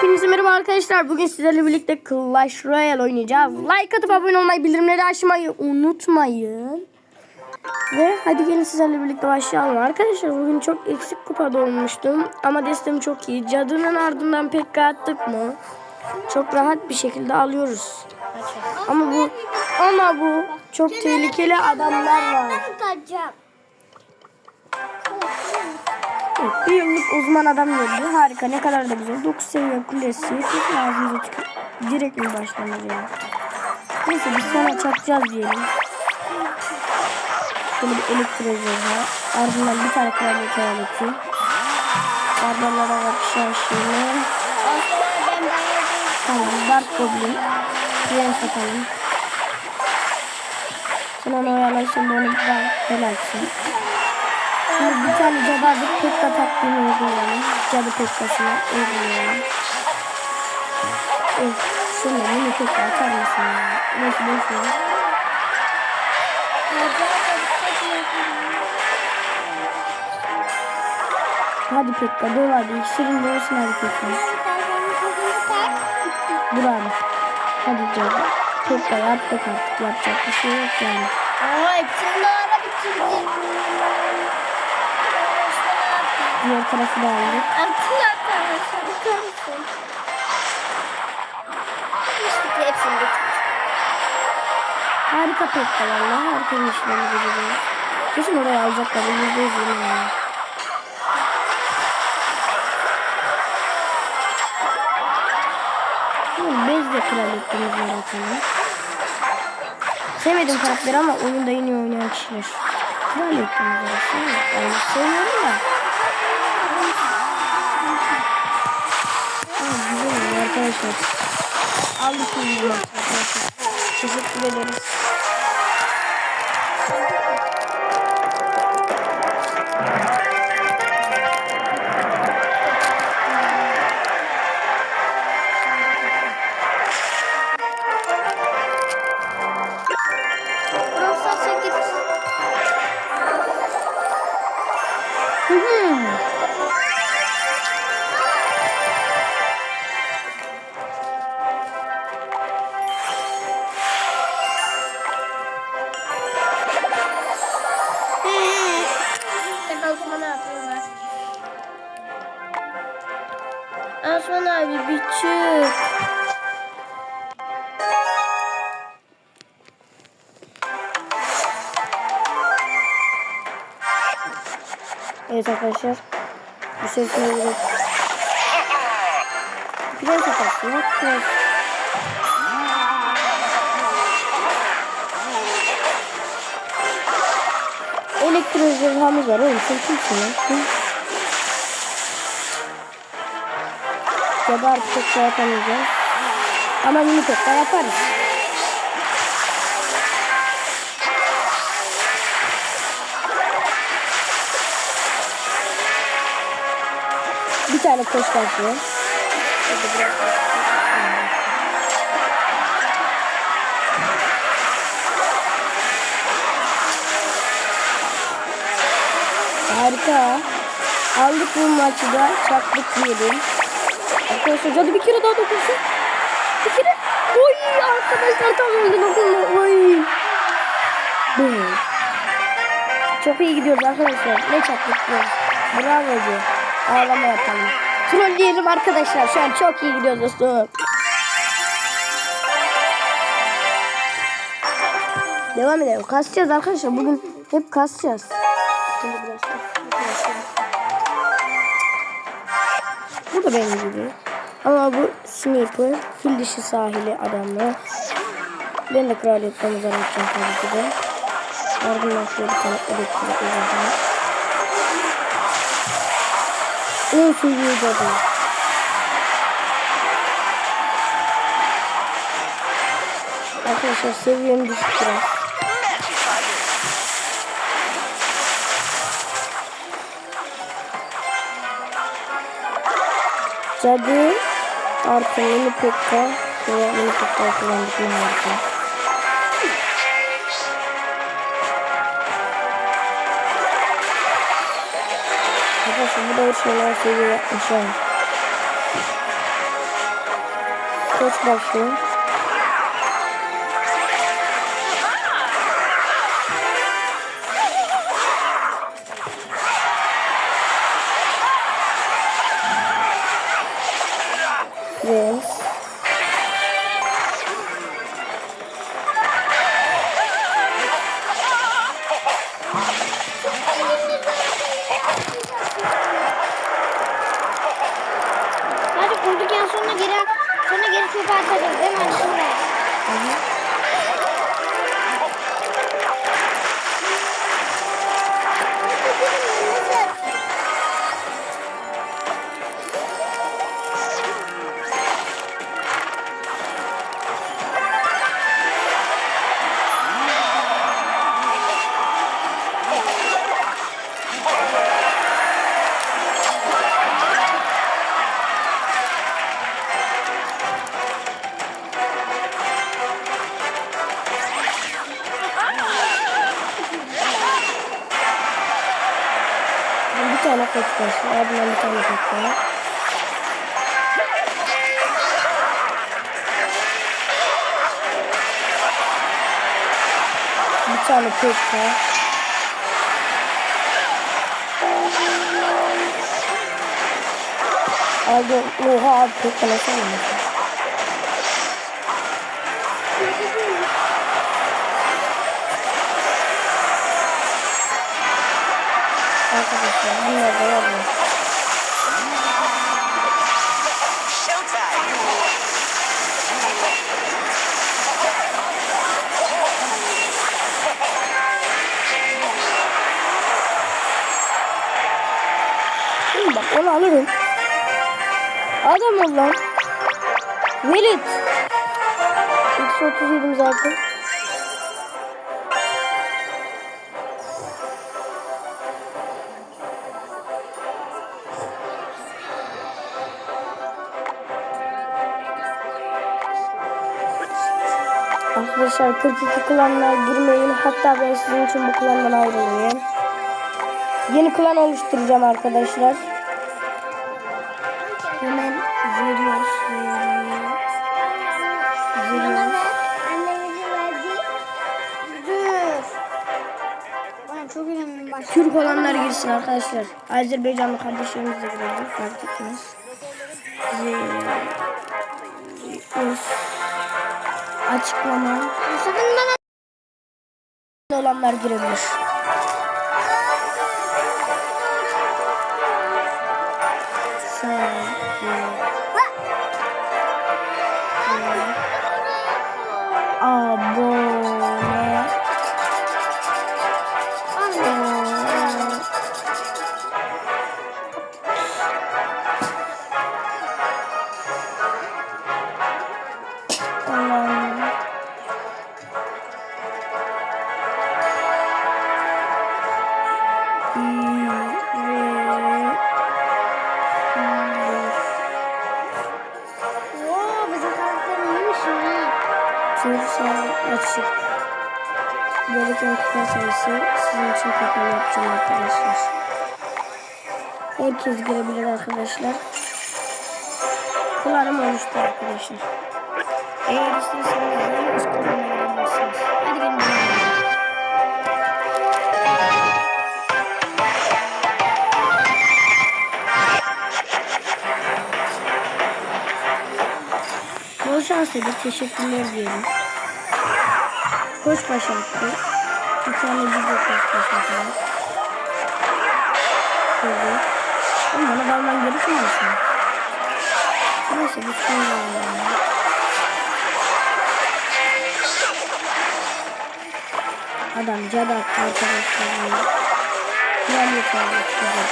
Hepinize merhaba arkadaşlar. Bugün sizlerle birlikte Clash Royale oynayacağız. Like atıp abone olmayı, bildirimleri açmayı unutmayın. Ve hadi gelin sizlerle birlikte başlayalım. Arkadaşlar bugün çok eksik kupada olmuştum. Ama destem çok iyi. Cadının ardından pek attık mı? Çok rahat bir şekilde alıyoruz. Ama bu ama bu çok tehlikeli adamlar var. Evet, bir yıllık uzman adam geldi. Harika ne kadar da güzel. 9 seviye kulesi. Hiç ağzımıza çıkıyor. Direkt mi başlanır ya? Neyse biz sonra çakacağız diyelim. Şöyle bir elektrojörha. Ardından bir tane kraliyet hayaleti. Barbarlara bakışan şimdi. Tamam Dark Goblin. Diğerini satalım. Sen onu oyalasın da onu ben helalsin. Şimdi bir tane cadı pekka taktiğini uygulayalım. Cadı pekkasını uygulayalım. Of, şunu mini pekka atar mısın ya? Neyse boş ver. Hadi pekka dol hadi. İksirin dolsun hadi pekka. Dur abi. Hadi cadı. Pekka yaptık artık. Yapacak bir şey yok yani. Aa, hepsini ara bitirdim. Diğer tarafı da aldık. Atın arkadaşlar, bakar mısın? İşte hepsini bitirdim. Harika pekka valla. Harika bir işlemi görüyoruz. Kesin oraya alacaklar. Yüzde yüz eminim yani. Bezle kraliyetimiz yaratalım. Sevmedim karakteri ama oyunda yine oynayan kişiler. Kraliyetimiz yaratalım. Yani seviyorum da. Arkadaşlar. Aldık bunu arkadaşlar. Teşekkür ederiz. Abi bir çık. Evet arkadaşlar. Bu şekilde böyle biraz atarsın. Biraz. Elektrojörhamız var oğlum sen kimsin? Hı? Ya da artık pek de yapamayacağız. Ama mini pek de yaparız. Bir tane koş karşıya. Harika. Aldık bu maçı da çaktık diyelim. Arkadaşlar cadı bir kere daha dokunsun. Bir kere. Oy arkadaşlar tam önde dokunma. Oy. Boom. Çok iyi gidiyoruz arkadaşlar. Ne çaktık diyoruz. Bravo diyor. Ağlama yapalım. Trolleyelim arkadaşlar. Şu an çok iyi gidiyoruz dostum. Devam edelim. Kasacağız arkadaşlar. Bugün hep kasacağız. Şimdi biraz Da benim. Ama bu sniper. Fil dişi sahili adamı. Ben de kraliyetten uzak atacağım tabii ki de. Ardından şöyle bir tane elektrik uzatmak. 10 seviye cadı. Arkadaşlar seviyem düşük biraz. Cadı artı mini pekka. Şöyle mini pekka kullandık ne harika. Arkadaşlar bu da her şeyler seviye yapmış ha. Koç başlıyor. Và thời 出来 tane koç başlıyor. Ardından bir tane koç var. Bir tane koç var. Aldı. Oha abi pek nasıl Arkadaşlar bunlar da. Şimdi bak onu alırım. Adam ol lan. Velit. Eksi 37 zaten. Arkadaşlar 42 klanına girmeyin. Hatta ben sizin için bu klandan ayrılayım. Yeni klan oluşturacağım arkadaşlar. Hemen veriyoruz. Veriyoruz. Çok önemli başka. Türk olanlar girsin arkadaşlar. Azerbaycanlı kardeşlerimiz de girebilir. Fark etmez. Veriyoruz. Açıklama. Sakın bana. olanlar girebilir. Kursa açık. Gereken kupa sayısı sizin için kapalı yapacağım arkadaşlar. Herkes girebilir arkadaşlar. Kullanım oluştu arkadaşlar. Eğer istiyorsanız da üst kullanıma girebilirsiniz. Bol şans dedik. Teşekkürler diyelim. Koş başlattı. Bir tane biz de koş başlatalım. Şöyle. Oğlum bana dalman gerekmiyor mu? Neyse şunu da alalım. Adam cadı attı arkadaşlar. Kıyamet aldık güzel.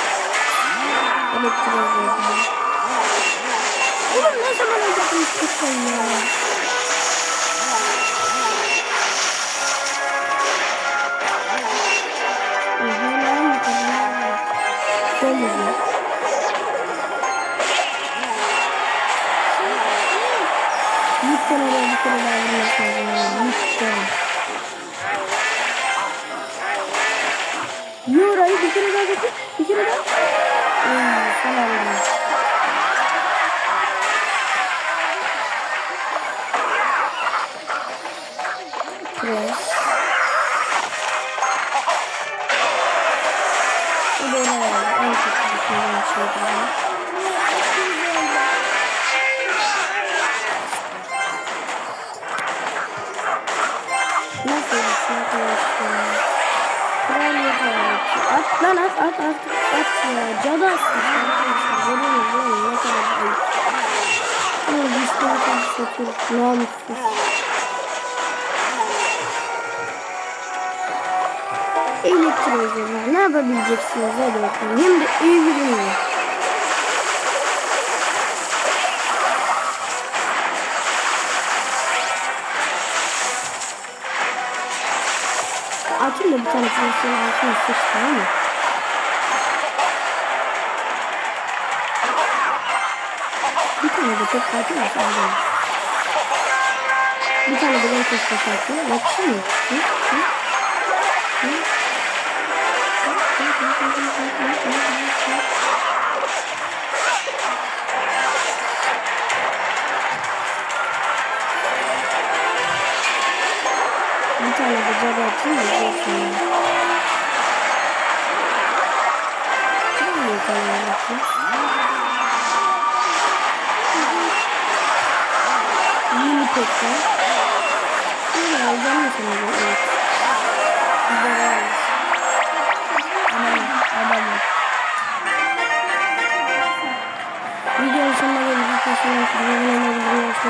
Elektroz oldu. Oğlum ne zaman öldürdünüz Pitbull'u ya? Lütfen oraya bir kere daha yani, Lütfen. Yo orayı bir kere daha getir. Bir kere daha. Şey Şunu At lan at at at. At ya. Cadı atmış. Görüyor musun? Ne kadar ayıp. Ama biz de atalım satıyoruz. Namussuz. Elektroizmler ne yapabileceksiniz? Hadi bakalım. Hem de iyi. Atayım da bir tane profesyonel altın sıç tamam mı? Bir tane de tek atayım mı sen Bir tane de ben koşma atayım. Yakışır mı? Hı? Hı? Hı? Bir tane cadı atayım da görürsün ya. Bir tane de atayım. Mini tekrar. Şöyle alacağım mı bu? Evet. De varız. Aman aman. Videonun sonuna geldik. Arkadaşlar, videonun sonuna geldik.